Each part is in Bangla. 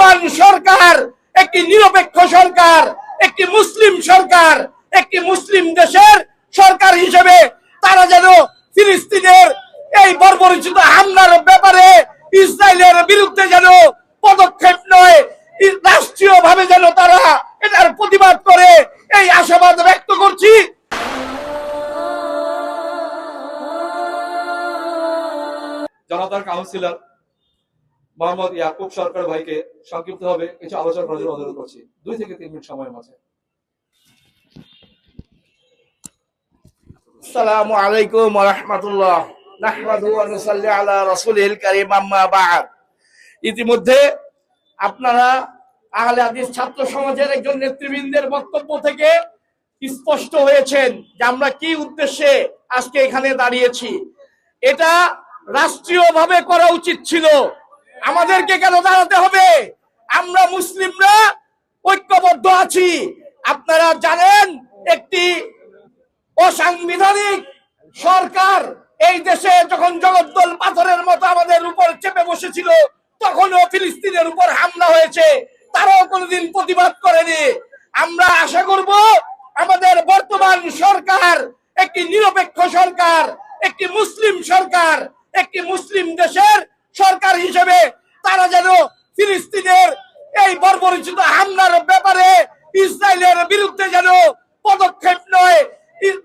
বর্তমান সরকার, একটি নিরপেক্ষ সরকার, একটি মুসলিম সরকার, একটি মুসলিম দেশের সরকার হিসেবে তারা যেন ফিলিস্তিনের এই বর্বরিচিত হামলার ব্যাপারে ইসরায়েলের বিরুদ্ধে যেন পদক্ষেপ নয় রাষ্ট্রীয় ভাবে যেন তারা এটার প্রতিবাদ করে, এই আশাবাদ ব্যক্ত করছি। জনতার কাউন্সিলর মোহাম্মদ ইয়াকুব সরকার ভাইকে সংক্ষিপ্ত হবে কিছু আলোচনা করার জন্য অনুরোধ করছি। দুই থেকে তিন মিনিট সময়ের মাঝে। আসসালামু আলাইকুম রাহমাতুল্লাহ। ইতিমধ্যে আপনারা আহলে হাদিস ছাত্র সমাজের একজন নেতৃবৃন্দের বক্তব্য থেকে স্পষ্ট হয়েছেন যে আমরা কি উদ্দেশ্যে আজকে এখানে দাঁড়িয়েছি। এটা রাষ্ট্রীয়ভাবে করা উচিত ছিল। আমাদেরকে কেন দাঁড়াতে হবে? আমরা মুসলিমরা ঐক্যবদ্ধ আছি। আপনারা জানেন, একটি অসাংবিধানিক সরকার এই দেশে যখন জগদ্দল পাথরের মতো আমাদের উপর চেপে বসেছিল, তখনও ফিলিস্তিনের উপর হামলা হয়েছে। তারাও কোনোদিন প্রতিবাদ করেনি। আমরা আশা করব, আমাদের বর্তমান সরকার একটি নিরপেক্ষ সরকার, একটি মুসলিম সরকার, একটি মুসলিম দেশের সরকার হিসেবে তারা যেন ফিলিস্তিনের এই বর্বরিচিত হামলার ব্যাপারে ইসরায়েলের বিরুদ্ধে যেন পদক্ষেপ নয়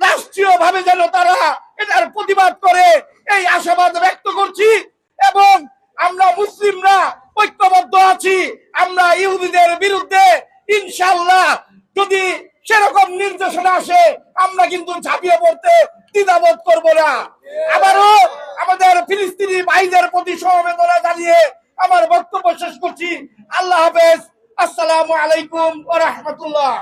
রাষ্ট্রীয় ভাবে যেন তারা এটার প্রতিবাদ করে, এই আশাবাদ ব্যক্ত করছি এবং আমরা মুসলিমরা ঐক্যবদ্ধ আছি। আমরা ইহুদিদের বিরুদ্ধে ইনশাল্লাহ যদি সেরকম নির্দেশনা আসে, আমরা কিন্তু ঝাঁপিয়ে পড়তে দ্বিধাবোধ করব না। আবারও আমাদের ফিলিস্তিনি ভাইদের প্রতি সমবেদনা জানিয়ে আমার বক্তব্য শেষ করছি। আল্লাহ হাফেজ। আসসালামু আলাইকুম রহমতুল্লাহ রাহমাতুল্লাহ।